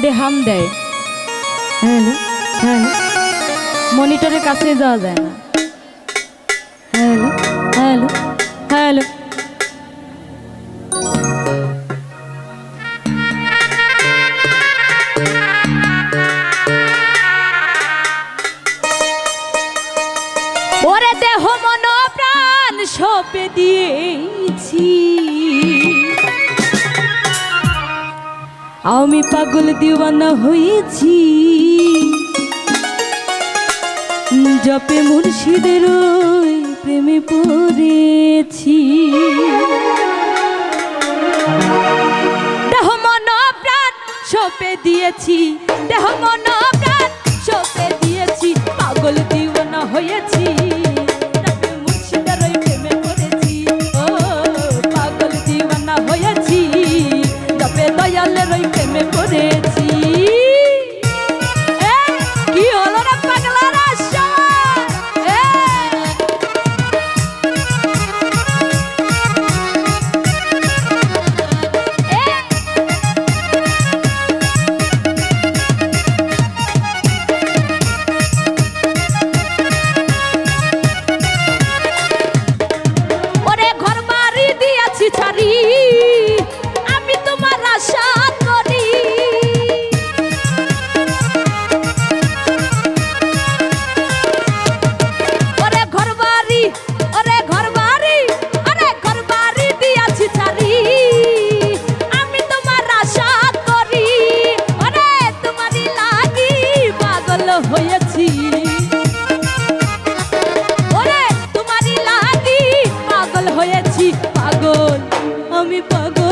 কান্দে হাম দেয় হ্যালো হ্যালো মনিটরের কাছে যাওয়া যায় না। হ্যালো হ্যালো হ্যালো আমি পাগল দিওয়ানা হয়েছি। জপে মুর্শিদের প্রেমে পড়েছি। দেহ মন প্রাণ সপে দিয়েছি। দেহ মন হয়েছি পাগল আমি পাগল।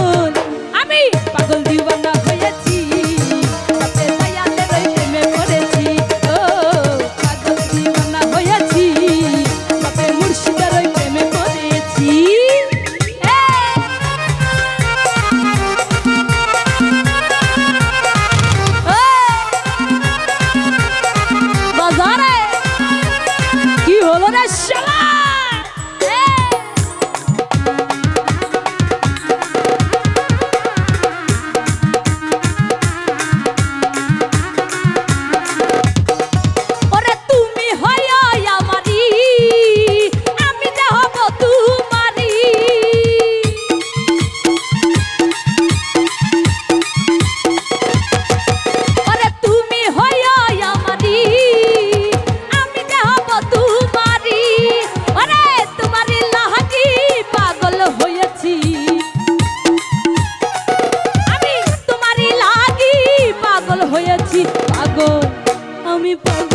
me, pump.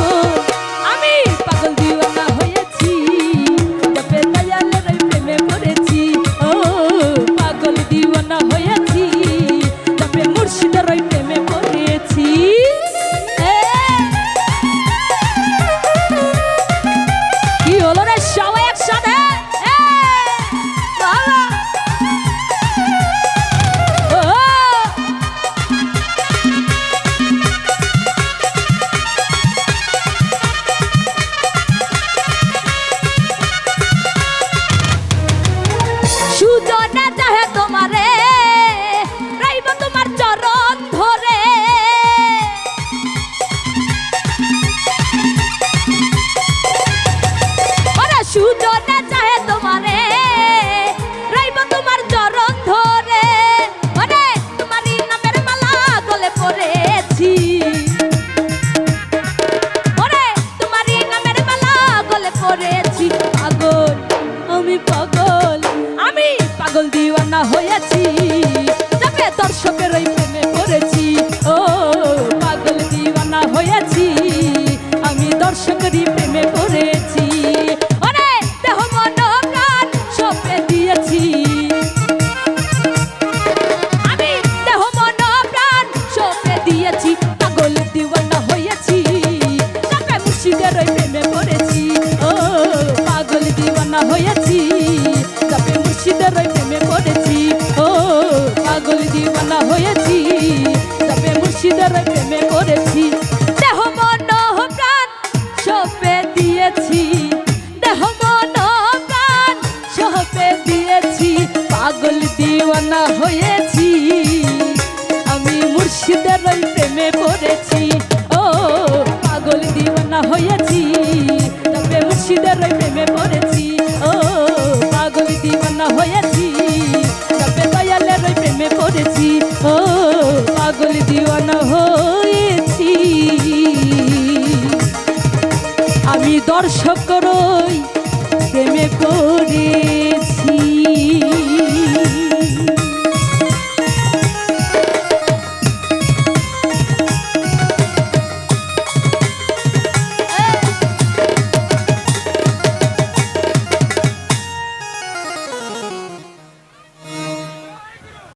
প্রেমে প্রেমে করেছি দেহ, মন, প্রাণ সবে দিয়েছি। দেহ, মন, প্রাণ সবে দিয়েছি। পাগল দিওয়ানা হয়েছি। আমি মুর্শিদের প্রেমে পড়েছি। ও, পাগল দিওয়ানা হয়েছি। তবে মুর্শিদের প্রেমে পড়েছি। ও, পাগল দিওয়ানা হয়েছি। দর্শক রই প্রেমে করি